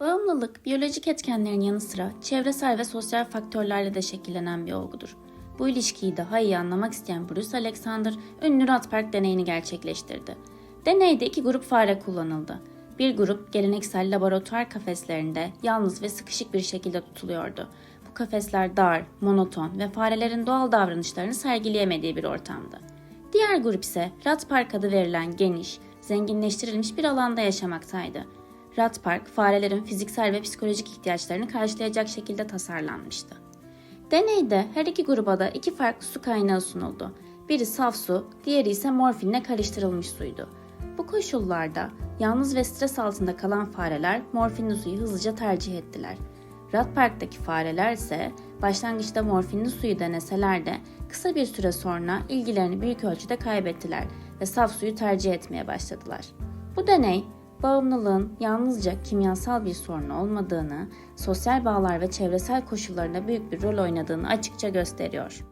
Bağımlılık, biyolojik etkenlerin yanı sıra çevresel ve sosyal faktörlerle de şekillenen bir olgudur. Bu ilişkiyi daha iyi anlamak isteyen Bruce Alexander, ünlü Ratberg deneyini gerçekleştirdi. Deneyde iki grup fare kullanıldı. Bir grup geleneksel laboratuvar kafeslerinde yalnız ve sıkışık bir şekilde tutuluyordu. Bu kafesler dar, monoton ve farelerin doğal davranışlarını sergileyemediği bir ortamdı. Diğer grup ise Rat Park adı verilen geniş, zenginleştirilmiş bir alanda yaşamaktaydı. Rat Park, farelerin fiziksel ve psikolojik ihtiyaçlarını karşılayacak şekilde tasarlanmıştı. Deneyde her iki gruba da iki farklı su kaynağı sunuldu. Biri saf su, diğeri ise morfinle karıştırılmış suydu. Bu koşullarda yalnız ve stres altında kalan fareler morfinli suyu hızlıca tercih ettiler. Rat Park'taki fareler ise başlangıçta morfinli suyu deneseler de kısa bir süre sonra ilgilerini büyük ölçüde kaybettiler ve saf suyu tercih etmeye başladılar. Bu deney bağımlılığın yalnızca kimyasal bir sorun olmadığını, sosyal bağlar ve çevresel koşullarında büyük bir rol oynadığını açıkça gösteriyor.